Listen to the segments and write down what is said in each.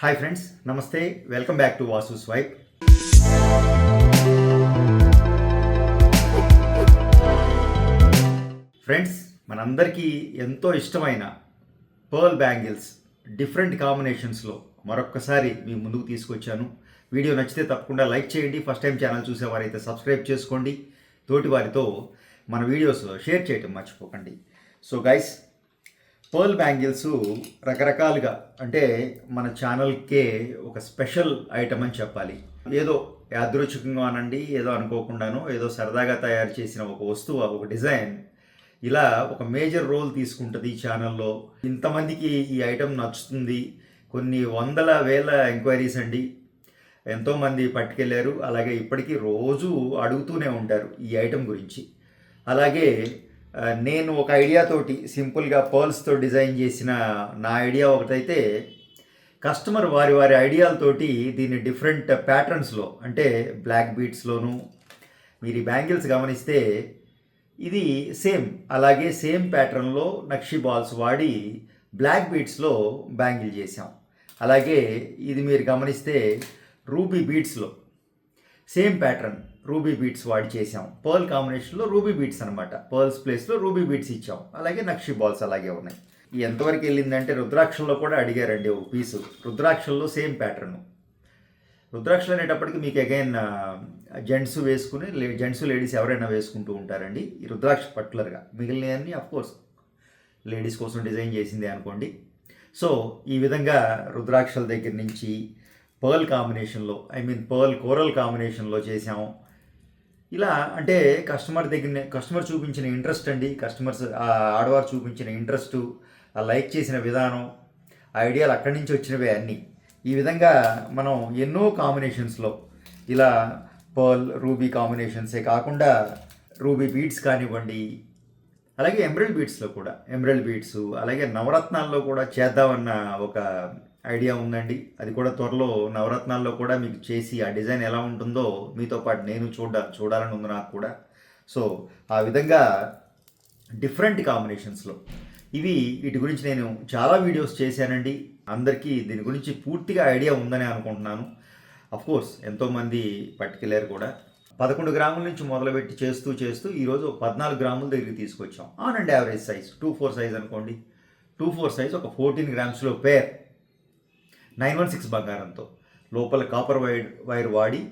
Hi friends నమస్తే welcome back to Vasu swipe friends మనందరికీ ఎంతో ఇష్టమైన పర్ల్ బ్యాంగిల్స్ డిఫరెంట్ కాంబినేషన్స్లో మరొక్కసారి మీ ముందుకు తీసుకొచ్చాను. వీడియో నచ్చితే తప్పకుండా లైక్ చేయండి. ఫస్ట్ టైం ఛానల్ చూసేవారైతే సబ్స్క్రైబ్ చేసుకోండి. తోటి వారితో మన వీడియోస్ షేర్ చేయటం మర్చిపోకండి. సో గైస్ పర్ల్ బ్యాంగిల్స్ రకరకాలుగా అంటే మన ఛానల్కే ఒక స్పెషల్ ఐటమ్ అని చెప్పాలి. ఏదో యాదృచ్ఛికంగా అనండి ఏదో అనుకోకుండాను ఏదో సరదాగా తయారు చేసిన ఒక వస్తువు ఒక డిజైన్ ఇలా ఒక మేజర్ రోల్ తీసుకుంటుంది ఈ ఛానల్లో. ఇంతమందికి ఈ ఐటెం నచ్చుతుంది. కొన్ని వందల వేల ఎంక్వైరీస్ అండి. ఎంతోమంది పట్టుకెళ్ళారు అలాగే ఇప్పటికీ రోజు అడుగుతూనే ఉంటారు ఈ ఐటెం గురించి. అలాగే నేను ఒక ఐడియాతోటి సింపుల్గా పర్ల్స్తో డిజైన్ చేసిన నా ఐడియా ఒకటైతే కస్టమర్ వారి వారి ఐడియాలతోటి దీన్ని డిఫరెంట్ ప్యాటర్న్స్లో అంటే బ్లాక్ బీట్స్లోను మీరు ఈ బ్యాంగిల్స్ గమనిస్తే ఇది సేమ్ అలాగే సేమ్ ప్యాటర్న్లో నక్షి బాల్స్ వాడి బ్లాక్ బీట్స్లో బ్యాంగిల్ చేసాం అలాగే ఇది మీరు గమనిస్తే రూబీ బీట్స్లో సేమ్ ప్యాటర్న్. రూబీ బీట్స్ వాడి చేసాం పర్ల్ కాంబినేషన్లో రూబీ బీట్స్ అనమాట పర్ల్స్ ప్లేస్లో రూబీ బీట్స్ ఇచ్చాం. అలాగే నక్షి బాల్స్ అలాగే ఉన్నాయి. ఎంతవరకు వెళ్ళిందంటే రుద్రాక్షల్లో కూడా అడిగారండి ఒక పీసు. రుద్రాక్షల్లో సేమ్ ప్యాటర్న్. రుద్రాక్షలు అనేటప్పటికి మీకు అగైన్ జెంట్స్ వేసుకుని జెంట్స్ లేడీస్ ఎవరైనా వేసుకుంటూ ఉంటారండి. ఈ రుద్రాక్ష పర్టికులర్గా మిగిలినవన్నీ కోర్స్ లేడీస్ కోసం డిజైన్ చేసింది అనుకోండి. సో ఈ విధంగా రుద్రాక్షల దగ్గర నుంచి పర్ల్ కాంబినేషన్లో ఐ మీన్ పర్ల్ కోరల్ కాంబినేషన్లో చేసాము ఇలా అంటే కస్టమర్ దగ్గర కస్టమర్ చూపించిన ఇంట్రెస్ట్ అండి. కస్టమర్స్ ఆ ఆడవారు చూపించిన ఇంట్రెస్ట్ ఆ లైక్ చేసిన విధానం ఆ ఐడియాలు అక్కడి నుంచి వచ్చినవే అన్నీ. ఈ విధంగా మనం ఎన్నో కాంబినేషన్స్లో ఇలా పర్ల్ రూబీ కాంబినేషన్సే కాకుండా రూబీ బీడ్స్ కానివ్వండి అలాగే ఎమరల్డ్ బీడ్స్లో కూడా ఎమరల్డ్ బీడ్స్ అలాగే నవరత్నాల్లో కూడా చేద్దామన్న ఒక ఐడియా ఉందండి. అది కూడా త్వరలో నవరత్నాల్లో కూడా మీకు చేసి ఆ డిజైన్ ఎలా ఉంటుందో మీతో పాటు నేను చూడ చూడాలని ఉంది నాకు కూడా. సో ఆ విధంగా డిఫరెంట్ కాంబినేషన్స్లో. ఇవి వీటి గురించి నేను చాలా వీడియోస్ చేశానండి. అందరికీ దీని గురించి పూర్తిగా ఐడియా ఉందని అనుకుంటున్నాను. కోర్స్ ఎంతోమంది పట్టుకెళ్ళారు కూడా. పదకొండు గ్రాముల నుంచి మొదలుపెట్టి చేస్తూ చేస్తూ ఈరోజు పద్నాలుగు గ్రాముల దగ్గరికి తీసుకొచ్చాం. On and average size two four size అనుకోండి. టూ ఫోర్ సైజ్ ఒక ఫోర్టీన్ గ్రామ్స్లో పేర్ నైన్ వన్ సిక్స్ బంగారంతో. లోపల కాపర్ వైర్ వైర్ వాడి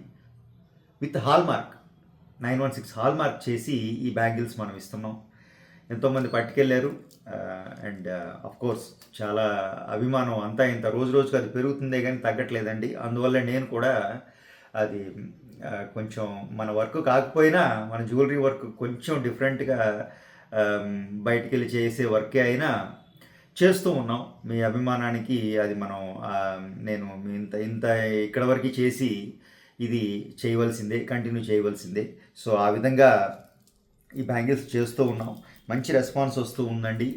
with hallmark nine one six hallmark చేసి ఈ బ్యాంగిల్స్ మనం ఇస్తున్నాం. ఎంతోమంది పట్టుకెళ్ళారు. అండ్ అఫ్ కోర్స్ చాలా అభిమానం అంతా ఇంత రోజు రోజుకి అది పెరుగుతుందే కానీ తగ్గట్లేదండి. అందువల్ల నేను కూడా అది కొంచెం మన వర్క్ కాకపోయినా మన జ్యువెలరీ వర్క్ కొంచెం డిఫరెంట్గా బయటికి వెళ్ళి చేసే వర్కే అయినా చేస్తూ ఉన్నాం. మీ అభిమానానికి అది మనం నేను మీ ఇంత ఇంత ఇక్కడ వరకు చేసి ఇది చేయవలసిందే కంటిన్యూ చేయవలసిందే. సో ఆ విధంగా ఈ బ్యాంగిల్స్ చేస్తూ ఉన్నాం. మంచి రెస్పాన్స్ వస్తూ ఉందండి.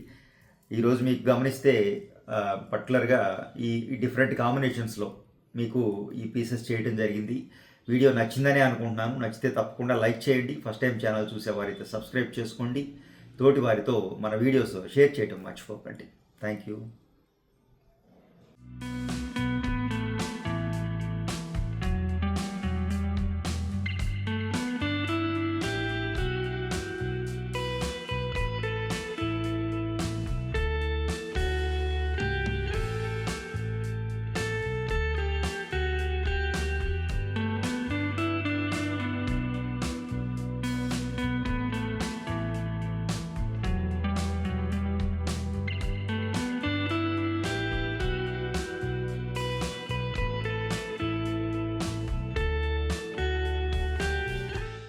ఈరోజు మీకు గమనిస్తే పర్టికులర్గా ఈ ఈ డిఫరెంట్ కాంబినేషన్స్లో మీకు ఈ పీసెస్ చేయడం జరిగింది. వీడియో నచ్చిందనే అనుకుంటున్నాను. నచ్చితే తప్పకుండా లైక్ చేయండి. ఫస్ట్ టైం ఛానల్ చూసేవారైతే సబ్స్క్రైబ్ చేసుకోండి. తోటి వారితో మన వీడియోస్ షేర్ చేయడం మర్చిపోకండి. Thank you.